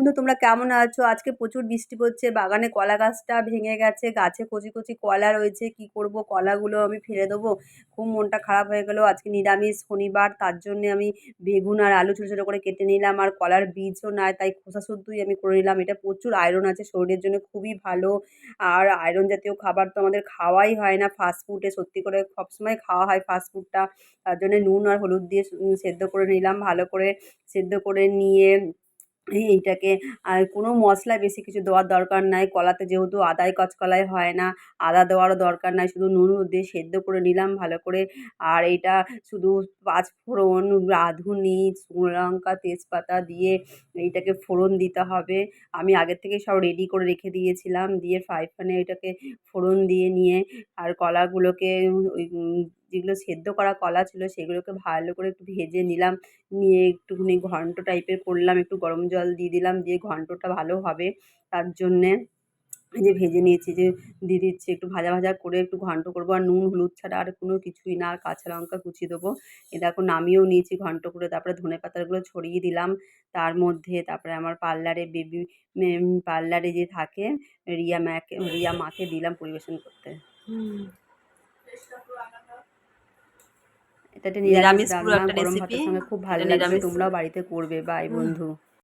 বন্ধু, তোমরা কেমন আছো? আজকে প্রচুর বৃষ্টি পড়ছে, বাগানে কলা গাছটা ভেঙে গেছে, গাছে কচি কচি কলা রয়েছে, কি করব? কলাগুলো আমি ফেলে দেবো। খুব মনটা খারাপ হয়ে গেলো, আজকে নিরামিষ শনিবার, তার জন্যে আমি বেগুন আর আলু ছোটো ছোটো করে কেটে নিলাম, আর কলার বীজও নাই, তাই খোসা শুদ্ধই আমি করে নিলাম। এটা প্রচুর আয়রন আছে, শরীরের জন্য খুবই ভালো, আর আয়রন জাতীয় খাবার তো আমাদের খাওয়াই হয় না ফাস্ট ফুডে সত্যি করে সবসময় খাওয়া হয় ফাস্ট ফুডটা তার জন্যে নুন আর হলুদ দিয়ে সেদ্ধ করে নিলাম, ভালো করে সেদ্ধ করে নিয়ে এইটাকে। আর কোনো মশলা বেশি কিছু দেওয়ার দরকার নাই। কলাতে যেহেতু আদায় কাঁচকলাই হয় না, আদা দেওয়ারও দরকার নাই। শুধু নুন দিয়ে সেদ্ধ করে নিলাম ভালো করে। আর এইটা শুধু পাঁচ ফোড়ন, রাঁধুনি শুকনো লঙ্কা তেজপাতা দিয়ে এইটাকে ফোড়ন দিতে হবে। আমি আগের থেকেই সব রেডি করে রেখে দিয়েছিলাম। দিয়ে ফ্রাই প্যানে এটাকে ফোড়ন দিয়ে নিয়ে আর কলাগুলোকে ওই যেগুলো সেদ্ধ করা কলা ছিল সেগুলোকে ভালো করে একটু ভেজে নিলাম। নিয়ে একটুখানি ঘন্ট টাইপের করলাম, একটু গরম জল দিয়ে দিলাম, দিয়ে ঘন্টটা ভালো হবে। তার জন্যে যে ভেজে নিয়েছি যে দিয়ে দিচ্ছি একটু ভাজা ভাজা করে একটু ঘন্ট করব। আর নুন, হলুদ ছাড়া আর কোনো কিছুই না, আর কাঁচা লঙ্কা কুচি দেবো। এ দেখো নামিয়েও নিয়েছি ঘন্ট করে, তারপরে ধনে পাতাগুলো ছড়িয়ে দিলাম। তার মধ্যে তারপরে আমার পার্লারে বেবি পার্লারে যে থাকে, রিয়া ম্যাকে, রিয়া মাকে দিলাম পরিবেশন করতে। এটা একটা নিরামিষ পুরো একটা সঙ্গে খুব ভালো লাগবে। তোমরাও বাড়িতে করবে বাই বন্ধু।